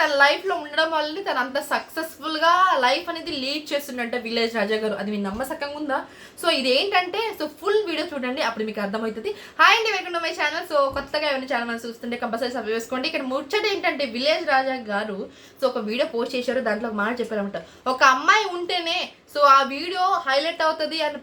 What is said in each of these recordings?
తన లైఫ్లో ఉండడం వల్లనే తను అంత సక్సెస్ఫుల్గా లైఫ్ అనేది లీడ్ చేస్తుండట విలేజ్ రాజా గారు. అది మీ నమ్మసకంగా ఉందా? సో ఇది ఏంటంటే సో ఫుల్ వీడియో చూడండి అప్పుడు మీకు అర్థమవుతుంది. హాయ్ అండి వెల్కమ్ మై ఛానల్ సో కొత్తగా ఏమైనా ఛానల్ మనం చూస్తుంటే కంపల్సరీ సబ్స్క్రైబ్ చేసుకోండి. ఇక్కడ ముచ్చట ఏంటంటే విలేజ్ రాజా గారు సో ఒక వీడియో పోస్ట్ చేశారు. దాంట్లో మాట చెప్పారనమాట ఒక అమ్మాయి ఉంటేనే సో ఆ వీడియో హైలైట్ అవుతుంది అని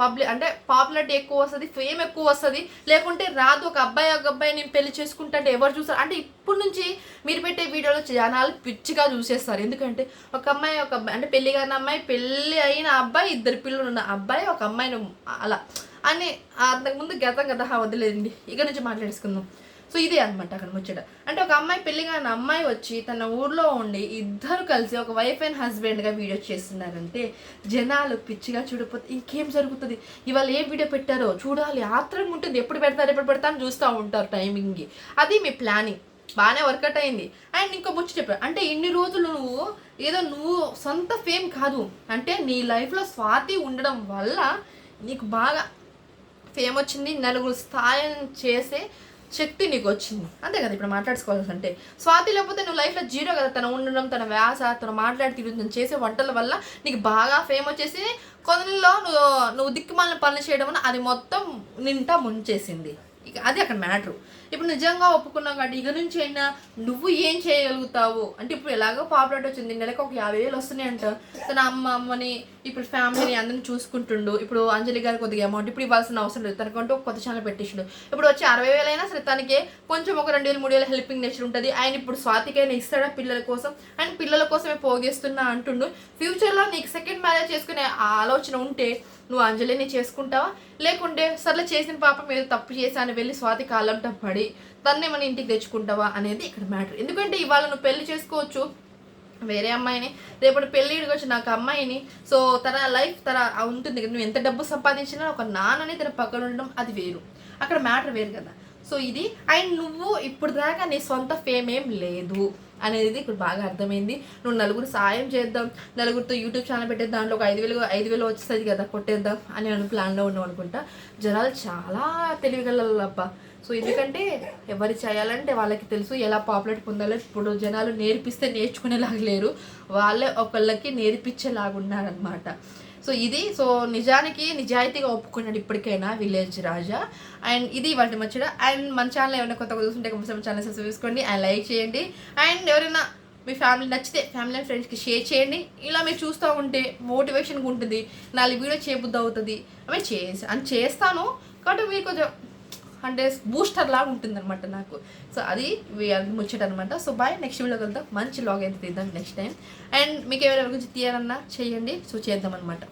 పబ్లిక్ అంటే పాపులారిటీ ఎక్కువ వస్తుంది ఫేమ్ ఎక్కువ వస్తుంది. లేకుంటే రాదు ఒక అబ్బాయి ఒక అబ్బాయి నేను పెళ్ళి చేసుకుంటా అంటే ఎవరు చూస్తారు? అంటే ఇప్పుడు నుంచి మీరు పెట్టే వీడియోలో జనాలు పిచ్చిగా చూసేస్తారు. ఎందుకంటే ఒక అమ్మాయి ఒక అబ్బాయి అంటే పెళ్ళి కాని అమ్మాయి పెళ్ళి అయిన అబ్బాయి ఇద్దరు పిల్లలు ఉన్న అబ్బాయి ఒక అమ్మాయిని అలా. అని అంతకుముందు గతం గత వదిలేదండి ఇక్కడ నుంచి మాట్లాడేసుకుందాం. సో ఇదే అనమాట అక్కడ ముచ్చట. అంటే ఒక అమ్మాయి పెళ్ళి కాని అమ్మాయి వచ్చి తన ఊర్లో ఉండి ఇద్దరు కలిసి ఒక వైఫ్ అండ్ హస్బెండ్గా వీడియో చేస్తున్నారంటే జనాలు పిచ్చిగా చూడకపోతే ఇంకేం జరుగుతుంది? ఇవాళ ఏ వీడియో పెట్టారో చూడాలి. ఆత్రంగా ఉంటుంది. ఎప్పుడు పెడతారు ఎప్పుడు పెడతాను చూస్తూ ఉంటారు టైమింగ్కి అది మీ ప్లానింగ్ బాగానే వర్కౌట్ అయింది. అండ్ ఇంకో ముచ్చు చెప్పారు అంటే ఇన్ని రోజులు నువ్వు ఏదో నువ్వు సొంత ఫేమ్ కాదు. అంటే నీ లైఫ్లో స్వాతి ఉండడం వల్ల నీకు బాగా ఫేమ్ వచ్చింది. నలుగురు స్థాయం చేసే శక్తి నీకు వచ్చింది అంతే కదా ఇప్పుడు మాట్లాడుకోవాల్సి అంటే. స్వాతి లేకపోతే నువ్వు లైఫ్లో జీరో కదా తను ఉండడం తన వ్యాస తను మాట్లాడి తీరు తను చేసే వంటల వల్ల నీకు బాగా ఫేమ్ వచ్చేసి కొందరిలో నువ్వు నువ్వు దిక్కుమాలిన పనులు చేయడం అది మొత్తం నింటా ముంచేసింది. ఇక అది అక్కడ మ్యాటర్. ఇప్పుడు నిజంగా ఒప్పుకున్నావు కాబట్టి ఇక నుంచి అయినా నువ్వు ఏం చేయగలుగుతావు? అంటే ఇప్పుడు ఎలాగో పాపులారిటీ వచ్చింది నెలకు ఒక యాభై వేలు వస్తున్నాయి అంట తన అమ్మ అమ్మని ఇప్పుడు ఫ్యామిలీని అందరిని చూసుకుంటుండు. ఇప్పుడు అంజలి గారి కొద్దిగా అమౌంట్ ఇప్పుడు ఇవ్వాల్సిన అవసరం లేదు. తనకంటూ కొత్త ఛానల్ పెట్టిండు ఇప్పుడు వచ్చి అరవై వేలైనా సరే తనకి కొంచెం ఒక రెండు వేలు మూడు వేలు హెల్పింగ్ నేచర్ ఉంటుంది. ఆయన ఇప్పుడు స్వాతికైనా ఇస్తాడా పిల్లల కోసం? అండ్ పిల్లల కోసమే పోగేస్తున్నా అంటుండు. ఫ్యూచర్లో నీకు సెకండ్ మ్యారేజ్ చేసుకునే ఆలోచన ఉంటే నువ్వు అంజలిని చేసుకుంటావా? లేకుంటే సర్లే చేసిన పాపం ఏదో తప్పు చేశాను వెళ్ళి స్వాతి కాలంట పడి తన్నేమని ఇంటికి తెచ్చుకుంటావా అనేది ఇక్కడ మ్యాటర్ ఎందుకంటే ఇవాళ నువ్వు పెళ్ళి చేసుకోవచ్చు. వేరే అమ్మాయిని రేపటి పెళ్ళిడికి వచ్చి నాకు అమ్మాయిని. సో తన లైఫ్ తన ఉంటుంది కదా నువ్వు ఎంత డబ్బు సంపాదించినా ఒక నాన్నని తన పక్కన ఉండడం అది వేరు. అక్కడ మ్యాటర్ వేరు కదా. సో ఇది అండ్ నువ్వు ఇప్పుడు దాకా నీ సొంత ఫేమ్ ఏం లేదు అనేది ఇప్పుడు బాగా అర్థమైంది. నువ్వు నలుగురు సాయం చేద్దాం నలుగురితో యూట్యూబ్ ఛానల్ పెట్టే దాంట్లో ఒక ఐదు వేలు ఐదు వేలు వచ్చేస్తుంది కదా కొట్టేద్దాం అని ప్లాన్లో ఉన్నాం అనుకుంటా. జనాలు చాలా తెలివిగలబ్బా సో ఎందుకంటే ఎవరు చేయాలంటే వాళ్ళకి తెలుసు ఎలా పాపులర్ పొందాలో. ఇప్పుడు జనాలు నేర్పిస్తే నేర్చుకునేలాగా లేరు. వాళ్ళే ఒకళ్ళకి నేర్పించేలాగున్నారనమాట సో ఇది సో నిజానికి నిజాయితీగా ఒప్పుకున్నాడు ఇప్పటికైనా విలేజ్ రాజా. అండ్ ఇది వాటి మచ్చడ అండ్ మన ఛానల్ ఏమైనా కొత్తగా చూస్తుంటే కంపల్సరీ ఛానల్ సబ్స్క్రైబ్ చేసుకోండి. అండ్ లైక్ చేయండి. అండ్ ఎవరైనా మీ ఫ్యామిలీ నచ్చితే ఫ్యామిలీ అండ్ ఫ్రెండ్స్కి షేర్ చేయండి. ఇలా మీరు చూస్తూ ఉంటే మోటివేషన్గా ఉంటుంది. నాలుగు వీడియో చేయబుద్ధి అవుతుంది. అవి చేసి అని చేస్తాను. కాబట్టి మీరు కొంచెం అంటే బూస్టర్ లాగా ఉంటుంది అనమాట నాకు. సో అది ముచ్చట అనమాట సో బాయ్ నెక్స్ట్ వీడియో కలుద్దాం. మంచి లాగ్ అయితే తీద్దాం నెక్స్ట్ టైం అండ్ మీకు ఎవరెవరి గురించి తీయాలన్నా చేయండి. సో చేద్దాం అనమాట